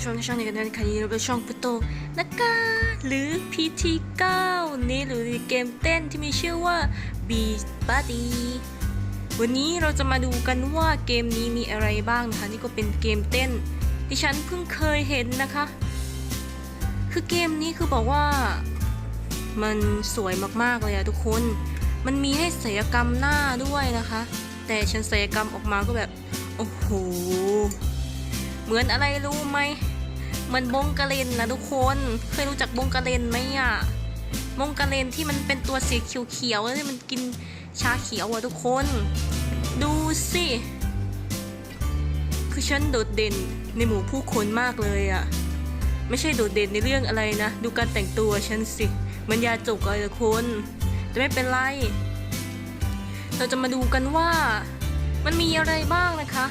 ผู้ชมในช่องในกันด้วยนะคะยินดีต้อนรับช่องพุโตนะคะ หรือ PT9 นี่หรือเกมเต้นที่มีชื่อว่า Beat Buddy วันนี้เราจะมาดูกันว่าเกมนี้มีอะไรบ้างนะคะ นี่ก็เป็นเกมเต้นที่ฉันเพิ่งเคยเห็นนะคะ คือเกมนี้คือบอกว่า มันสวยมากๆเลยอะทุกคน มันมีให้ศัลยกรรมหน้าด้วยนะคะ แต่ฉันศัลยกรรมออกมาก็แบบ โอ้โห เหมือนอะไรรู้ไหม มือนบงกะเลนนะทุกคนเคยรู้จักบงกะเลนไหมอะบงกะเลนที่มันเป็นตัวสีเขียวๆแล้วที่มันกินชาเขียวอะทุกคน ดูสิคือฉันโดดเด่นในหมู่ผู้คนมากเลยอะไม่ใช่โดดเด่นในเรื่องอะไรนะ ดูการแต่งตัวฉันสิมันยาจกเลยทุกคนแต่ไม่เป็นไร เราจะมาดูกันว่ามันมีอะไรบ้างนะคะ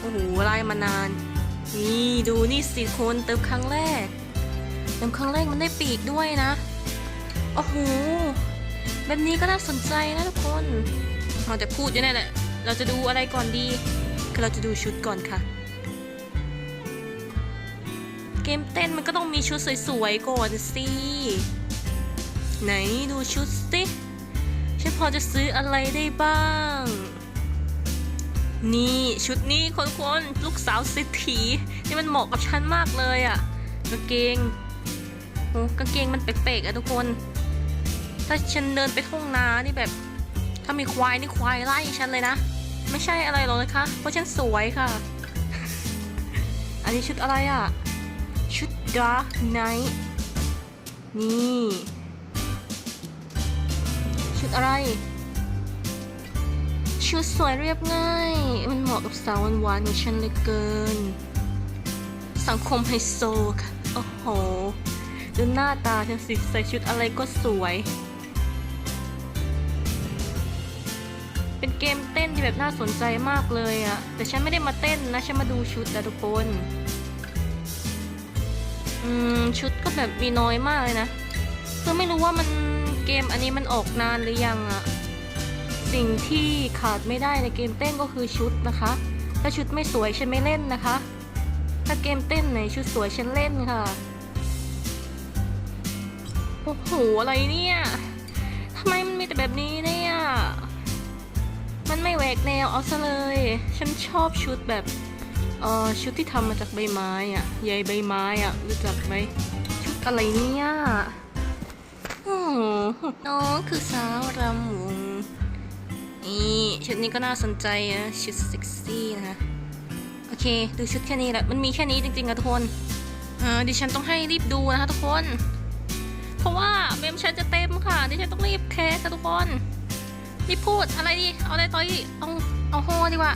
โอ้โหไล่มานาน นี่ดูนี่สิคนเติมครั้งแรก เติมครั้งแรกมันได้ปีกด้วยนะ โอ้โห แบบนี้ก็น่าสนใจนะทุกคนเราจะพูดอยู่นั่นแหละเราจะดูอะไรก่อนดี คือเราจะดูชุดก่อนค่ะ เกมเต้นมันก็ต้องมีชุดสวยๆก่อนสิ ไหนดูชุดสิ ฉันพอจะซื้ออะไรได้บ้าง นี่ชุดนี้คนคนๆลูกสาวเศรษฐีนี่มันเหมาะกับฉันมากเลยอะ่ะกางเกงโอ้กางเกงมันแปลกๆอะทุกคน ถ้าฉันเดินไปทุ่งนานี่แบบ ถ้ามีควายนี่ควายไล่ฉันเลยนะ ไม่ใช่อะไรหรอกนะคะ เพราะฉันสวยค่ะ อันนี้ชุดอะไรอะ่ะ ชุด Dark Knight นี่ ชุดอะไร ชุดสวยเรียบง่าย มันเหมาะกับสาวหวานๆของฉันเหลยเกิน สังคมไฮโซค่ะ โอ้โห ดูหน้าตาฉันสิใส่ชุดอะไรก็สวย เป็นเกมเต้นที่แบบน่าสนใจมากเลยอะแต่ฉันไม่ได้มาเต้นนะ ฉันมาดูชุดนะทุกคนอืมชุดก็แบบมีน้อยมากเลยนะ คือไม่รู้ว่ามันเกมอันนี้มันออกนานหรือยังอะ สิ่งที่ขาดไม่ได้ในเกมเต้นก็คือชุดนะคะ ถ้าชุดไม่สวยฉันไม่เล่นนะคะ ถ้าเกมเต้นไหนชุดสวยฉันเล่นค่ะโอ้โหอะไรเนี่ยทำไมมันมีแต่แบบนี้เนี่ยมันไม่แหวกแนวเอาซะเลย ฉันชอบชุดแบบเอ่อชุดที่ทำมาจากใบไม้อะใยใบไม้อะรู้จักไหมชุดอะไรเนี่ยโอ้น้องคือสาวรำวง นี่ชุดนี้ก็น่าสนใจนะชุดเซ็กซี่นะคะโอเค ดูชุดแค่นี้แหละมันมีแค่นี้จริงๆอะทุกคนอ่าดิฉันต้องให้รีบดูนะคะทุกคน เพราะว่าเมมฉันจะเต็มค่ะ ดิฉันต้องรีบแคสทุกคนรีบพูดอะไรดีเอาอะไรต่อดีเอาเอาโฮดีกว่า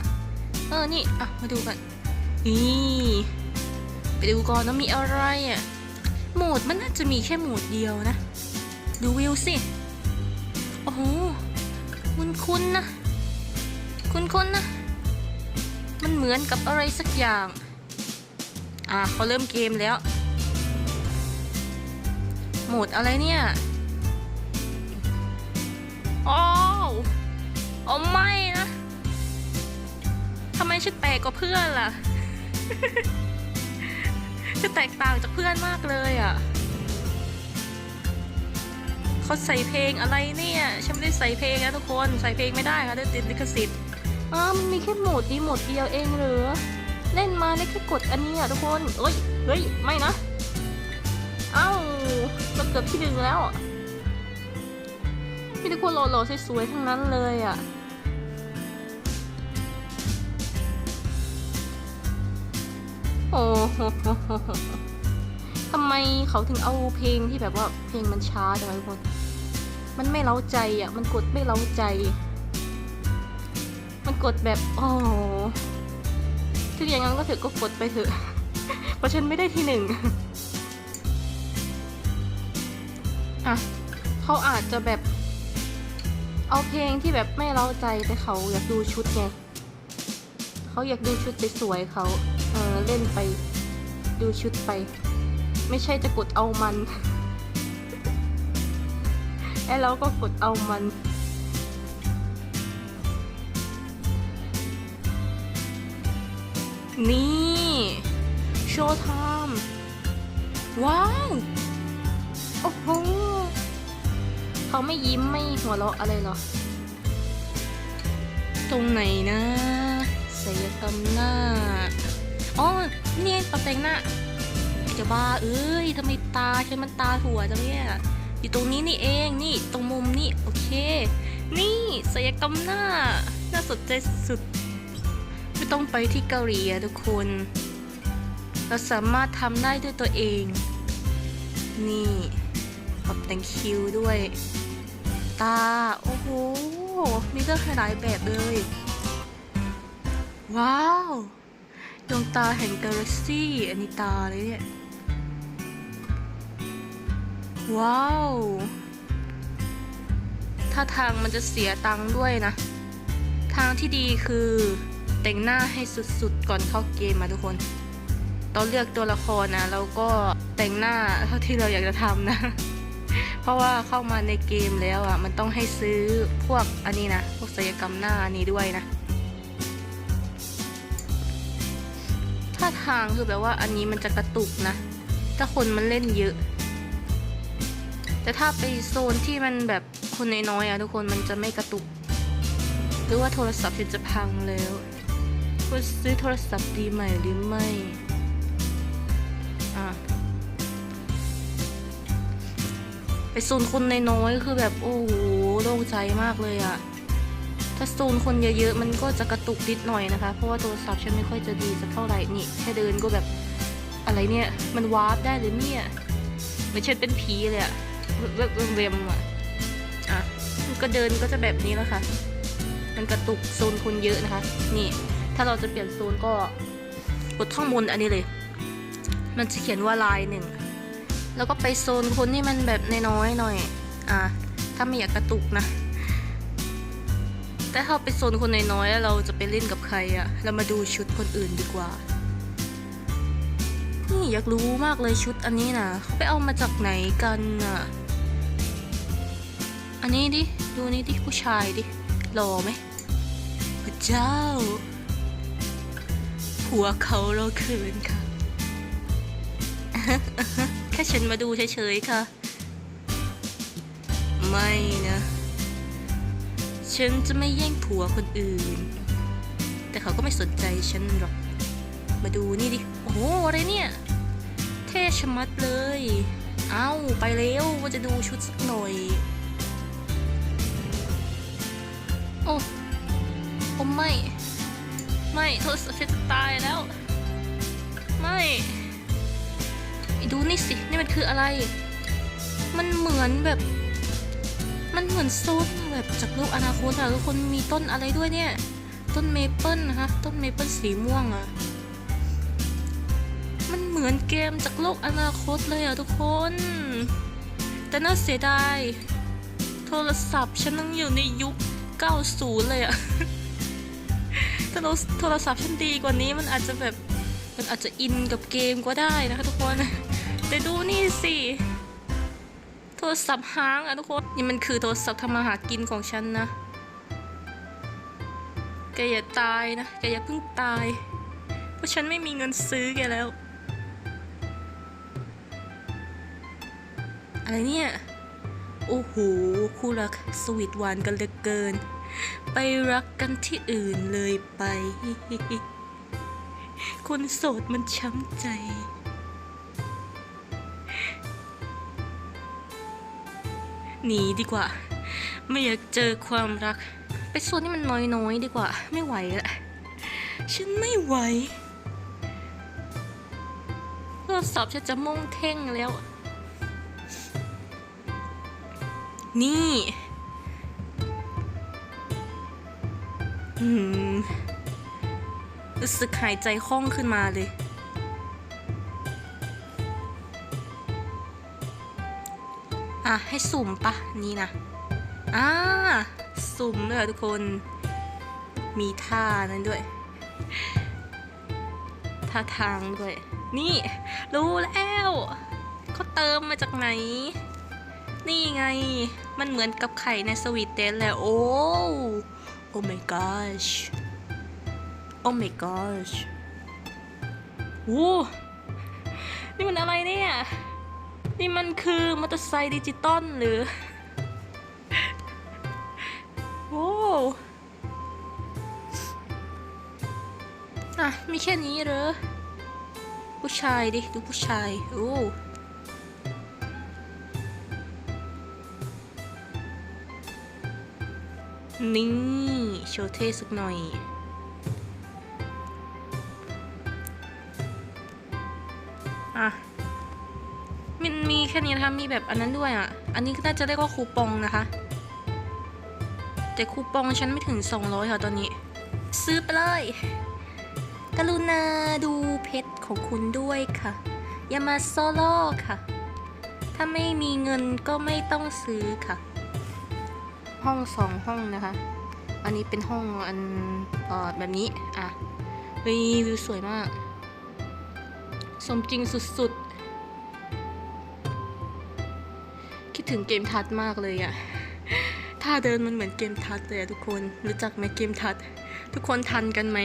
เออนี่อะมาดูกันนี่ไปดูก่อนว่ามีอะไรอะโหมดมันน่าจะมีแค่โหมดเดียวนะ ดูวิวสิ โอ้โห คุณคุณนะ คุณคุณนะ มันเหมือนกับอะไรสักอย่าง อะเขาเริ่มเกมแล้ว โหมดอะไรเนี่ยอ้าวอ๋อไม่นะทำไมฉันแปลกกว่าเพื่อนล่ะ จะแตกต่างจากเพื่อนมากเลยอะ เขาใส่เพลงอะไรเนี่ยฉันไม่ได้ใส่เพลงนะทุกคนใส่เพลงไม่ได้ค่ะได้ติดลิขสิทธิ์อ้ามันมีแค่โหมดนี้โหมดเดียวเองเหรอเล่นมาได้แค่กดอันนี้อะทุกคนเอ้ยเฮ้ยไม่นะเอ้าเราเกือบที่หนึงแล้วอะมีแต่คนหล่อๆสวยๆทั้งนั้นเลยอะโอ้โหทำไมเขาถึงเอาเพลงที่แบบว่าเพลงมันช้าจังเลยทุกคน มันไม่เล้าใจอะ มันกดไม่เล้าใจ มันกดแบบโอ้ถึงอย่างนั้นก็เถอะก็กดไปเถอะ เพราะฉันไม่ได้ที่หนึ่งอะเขาอาจจะแบบเอาเพลงที่แบบไม่เล้าใจแต่เขาอยากดูชุดไงเขาอยากดูชุดสวยๆเขาเออเล่นไปดูชุดไป ไม่ใช่จะกดเอามัน ไอ้เราก็กดเอามันนี่โชว์ไทม์ว้าว โอ้โหเขาไม่ยิ้มไม่หัวเราะอะไรเหรอ ตรงไหนนะศัลยกรรมหน้า อ๋อ เนี่ปะแต่งหน้าจะบ้าเอ้ยทำไมตาฉันมันตาถั่วจังเนี่ย อยู่ตรงนี้นี่เองนี่ตรงมุมนี่โอเค นี่ศัลยกรรมหน้า น่าสนใจสุดไม่ต้องไปที่เกาหลีอะทุกคน เราสามารถทำได้ด้วยตัวเอง นี่ปรับแต่งคิ้วด้วย ตา โอ้โห มีเลือกหลายแบบเลย ว้าว ดวงตาแห่งกาแล็กซี่อันนี้ตาเลยเนี่ย ว้าว ถ้าทางมันจะเสียตังค์ด้วยนะ ทางที่ดีคือแต่งหน้าให้สุดๆก่อนเข้าเกมมาทุกคน ตอนเลือกตัวละครนะเราก็แต่งหน้าเท่าที่เราอยากจะทำนะ เพราะว่าเข้ามาในเกมแล้วอะมันต้องให้ซื้อพวกอันนี้นะพวกศัลยกรรมหน้าอันนี้ด้วยนะถ้าทางคือแบบว่าอันนี้มันจะกระตุกนะ ถ้าคนมันเล่นเยอะ แต่ถ้าไปโซนที่มันแบบคนน้อยๆอะทุกคนมันจะไม่กระตุก หรือว่าโทรศัพท์ฉันจะพังแล้วว่าซื้อโทรศัพท์ดีใหม่หรือไม่อะไปโซนคนน้อยๆคือแบบโอ้โหโล่งใจมากเลยอะถ้าโซนคนเยอะๆ มันก็จะกระตุกนิดหน่อยนะคะ เพราะว่าโทรศัพท์ฉันไม่ค่อยจะดีสักเท่าไหร่นี่ แค่เดินก็แบบอะไรเนี่ย มันวาร์ปได้เลยเนี่ยเหมือนฉันเป็นผีเลยอะ เวบเวมๆอะอะก็เดินก็จะแบบนี้แล้วค่ะมันกระตุกโซนคนเยอะนะคะ นี่ ถ้าเราจะเปลี่ยนโซนก็กดท่องบนอันนี้เลย มันจะเขียนว่าลายหนึ่ง แล้วก็ไปโซนคนที่มันแบบน้อยๆหน่อย อะถ้าไม่อยากกระตุกนะ แต่ถ้าไปโซนคนน้อยๆเราจะไปเล่นกับใครอะเรามาดูชุดคนอื่นดีกว่า นี่อยากรู้มากเลยชุดอันนี้นะเขาไปเอามาจากไหนกันอะ อันนี้ดิ ดูนี่ดิผู้ชายดิหล่อไหมพระเจ้าผัวเขาเราเขินค่ะ แค่ฉันมาดูเฉยๆค่ะ ไม่นะ ฉันจะไม่แย่งผัวคนอื่น แต่เขาก็ไม่สนใจฉันหรอก มาดูนี่ดิ โอ้โห อะไรเนี่ย เท่ชะมัดเลย เอ้า ไปเร็วว่าจะดูชุดสักหน่อย ไม่ ไม่โทรศัพท์ฉันจะตายแล้ว ไม่ดูนี่สิ นี่มันคืออะไร มันเหมือนแบบ มันเหมือนโซนแบบจากโลกอนาคตอะทุกคนมีต้นอะไรด้วยเนี่ย ต้นเมเปิลนะคะต้นเมเปิลสีม่วงอะมันเหมือนเกมจากโลกอนาคตเลยอะทุกคน แต่น่าเสียดาย โทรศัพท์ฉันยังอยู่ในยุค 90 เลยอะ ถ้าเราโทรศัพท์ฉันดีกว่านี้มันอาจจะแบบมันอาจจะอินกับเกมก็ได้นะคะทุกคน แต่ดูนี่สิโทรศัพท์ค้างอะทุกคน นี่มันคือโทรศัพท์ทำมาหากินของฉันนะ แกอย่าตายนะ แกอย่าเพิ่งตาย เพราะฉันไม่มีเงินซื้อแกแล้ว อะไรเนี่ย โอ้โห คู่รักสวีทหวานกันเหลือเกิน รักกันที่อื่นเลยไป คนโสดมันช้ำใจ หนีดีกว่า ไม่อยากเจอความรัก ไปโซนที่มันน้อยๆดีกว่า ไม่ไหวละฉันไม่ไหวโทรศัพท์ฉันจะม่งเท่งแล้ว นี่ รู้สึกหายใจคล่องขึ้นมาเลย อะ ให้สุ่มปะนี่นะ อ่า สุ่มด้วยทุกคน มีท่านั้นด้วย ท่าทางด้วย นี่ รู้แล้วเขาเติมมาจากไหน นี่ไง มันเหมือนกับไข่ในสวีทเดนแหล้วโอ้ โอ้ my gosh โอ้ my gosh โอ้นี่มันอะไรเนี่ย นี่มันคือมอเตอร์ไซค์ดิจิตอลหรือโอ้อะมีแค่นี้เหรอ ผู้ชายดิ ดูผู้ชาย โอ้ นี่โชว์เท่สักหน่อย อะ มันมีแค่นี้นะคะมีแบบอันนั้นด้วยอะ อันนี้ก็น่าจะเรียกว่าคูปองนะคะ แต่คูปองฉันไม่ถึง 200 ค่ะตอนนี้ ซื้อไปเลย กรุณาดูเพชรของคุณด้วยค่ะ อย่ามาโซโล่ค่ะ ถ้าไม่มีเงินก็ไม่ต้องซื้อค่ะ ห้องสองห้องนะคะ อันนี้เป็นห้องอันออแบบนี้ อะวิวสวยมาก สมจริงสุดๆ คิดถึงเกมทัดมากเลยอะถ้าเดินมันเหมือนเกมทัดเลยอะทุกคน รู้จักไหมเกมทัด ทุกคนทันกันไหม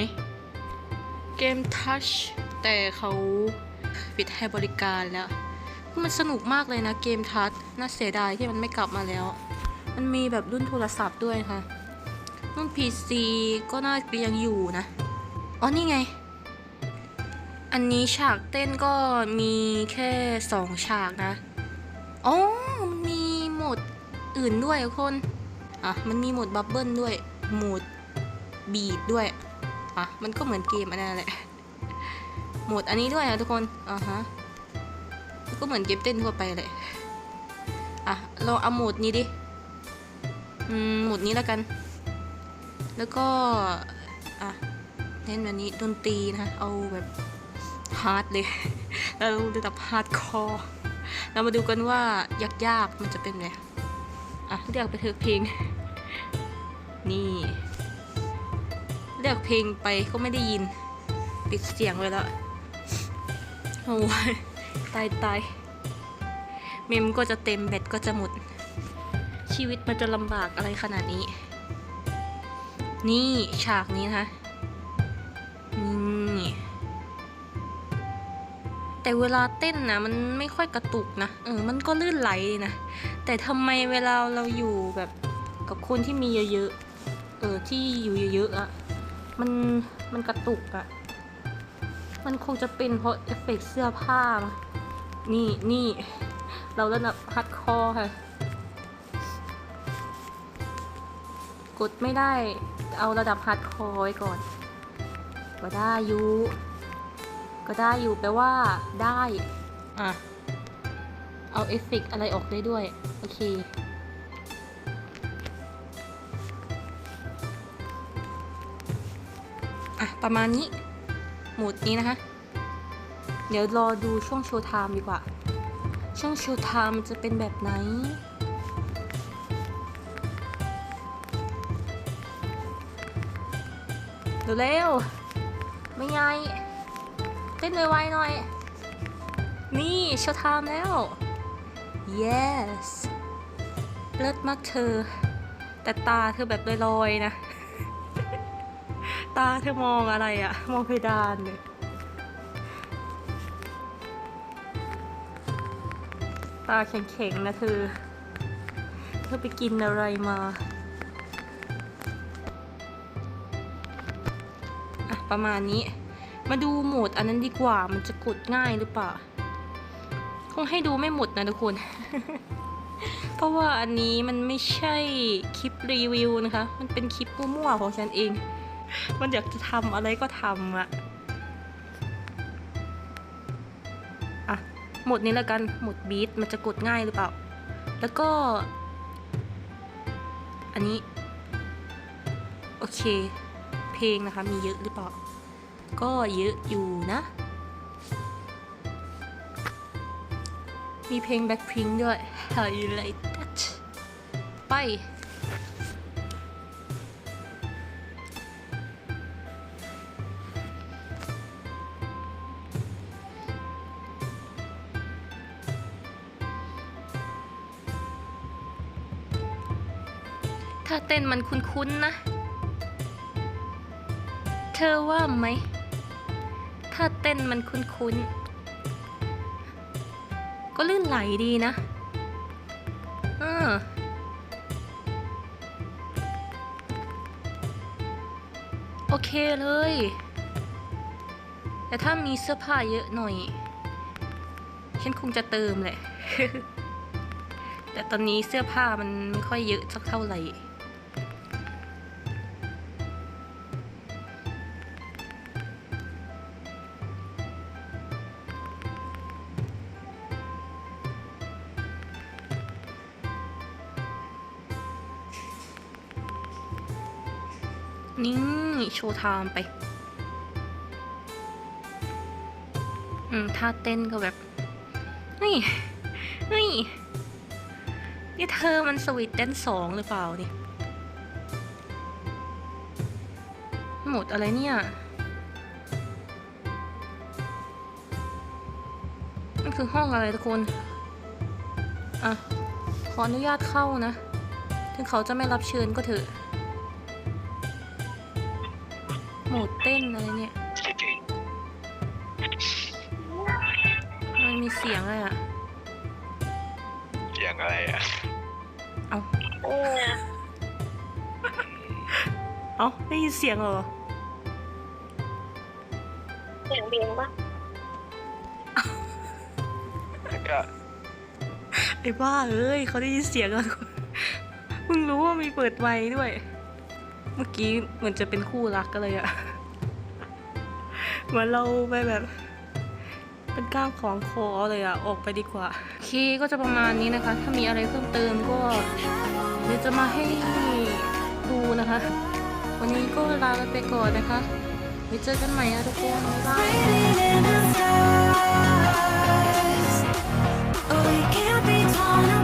เกมทัชแต่เขาปิดให้บริการแล้ว มันสนุกมากเลยนะเกมทัชน่าเสียดายที่มันไม่กลับมาแล้ว มันมีแบบรุ่นโทรศัพท์ด้วยค่ะรุ่น PC ก็น่าจะยังอยู่นะ อ๋อ นี่ไง อันนี้ฉากเต้นก็มีแค่สองฉากนะ อ๋อมันมีโหมดอื่นด้วยทุกคน อะ มันมีโหมดบับเบิลด้วย โหมดบีดด้วย อะ มันก็เหมือนเกมอันนั้นแหละ โหมดอันนี้ด้วยนะทุกคน อ่าฮะ ก็เหมือนเกมเต้นทั่วไปเลย อะเราเอาโหมดนี้ดิ หมดนี้แล้วกัน แล้วก็ อะเน้นแบบนี้ดนตรีนะ เอาแบบฮาร์ดเลยแล้วระดับฮาร์ดคอร์เรามาดูกันว่ายากๆมันจะเป็นไงอะเลือกไปเถอะเพลง นี่เลือกเพลงไปก็ไม่ได้ยิน ปิดเสียงไว้แล้วโอ้ยตายตายเมมก็จะเต็มแบตก็จะหมด ชีวิตมันจะลำบากอะไรขนาดนี้ นี่ฉากนี้นะนี่แต่เวลาเต้นนะมันไม่ค่อยกระตุกนะเออมันก็ลื่นไหลนะ แต่ทำไมเวลาเราอยู่แบบกับคนที่มีเยอะๆเออที่อยู่เยอะๆอะมันมันกระตุกอะมันคงจะเป็นเพราะเอฟเฟกต์เสื้อผ้า นี่นี่เราระดับฮัดคอค่ะ ดไม่ได้เอาระดับฮาร์ดคอร์ไว้ก่อน ก็ได้อยู่ก็ได้อยู่แปลว่าได้อะเอาเอฟเฟกอะไรออกได้ด้วย โอเค อะ ประมาณนี้ หมุดนี้นะคะ เดี๋ยวรอดูช่วงโชว์ไทม์ดีกว่า ช่วงโชว์ไทม์จะเป็นแบบไหน เร็วไม่ไงเต้นไวๆหน่อย นี่โชว์ไทม์แล้ว yes เลิศมากเธอ แต่ตาเธอแบบลอยๆนะ ตาเธอมองอะไรอะมองเพดานเลยตาแข็งๆนะเธอ เธอไปกินอะไรมา ประมาณนี้ มาดูโหมดอันนั้นดีกว่า มันจะกดง่ายหรือเปล่า คงให้ดูไม่หมดนะทุกคน เพราะว่าอันนี้มันไม่ใช่คลิปรีวิวนะคะ มันเป็นคลิปมั่วๆของฉันเอง มันอยากจะทำอะไรก็ทำอะอะหมดนี้แล้วกัน หมดบีทมันจะกดง่ายหรือเปล่า แล้วก็ อันนี้ โอเค เพลงนะคะ มีเยอะหรือเปล่า ก็เยอะอยู่นะ มีเพลง Blackpink ด้วย How you like that ไป ถ้าเต้นมันคุ้นๆนะ อว่าไหม ถ้าเต้นมันคุ้นๆ ก็ลื่นไหลดีนะเออโอเคเลย แต่ถ้ามีเสื้อผ้าเยอะหน่อย ฉันคงจะเติมแหละ แต่ตอนนี้เสื้อผ้ามันไม่ค่อยเยอะสักเท่าไหร่ ว์ไทม์ไป อืมท่าเต้นก็แบบเฮ้ยเฮ้ยนี่เธอมันสวิตเต้นสองหรือเปล่านี่หมดอะไรเนี่ย มันคือห้องอะไรทุกคน อะ ขออนุญาตเข้านะ ถึงเขาจะไม่รับเชิญก็เถอะ หมดเต้นอะไรเนี่ย มันมีเสียงอะไรอะ เสียงอะไรอะ เอาโอ้เอาได้ยินเสียงเหรอ เสียงเบียงปะแล้วก็ไอ้บ้าเอ้ยเขาได้ยินเสียงแล้วเพิ่งรู้ว่ามีเปิดไมค์ด้วย เมื่อกี้เหมือนจะเป็นคู่รักกันเลยอะเหมือนเราไปแบบ เป็นก้าวของโคอเลยอะออกไปดีกว่าคีก็จะประมาณนี้นะคะ ถ้ามีอะไรเพิ่มเติมก็เดี๋ยวจะมาให้ดูนะคะ วันนี้ก็ลาไปก่อนนะคะไว้เจอกันใหม่ทุกคนบ๊ายบาย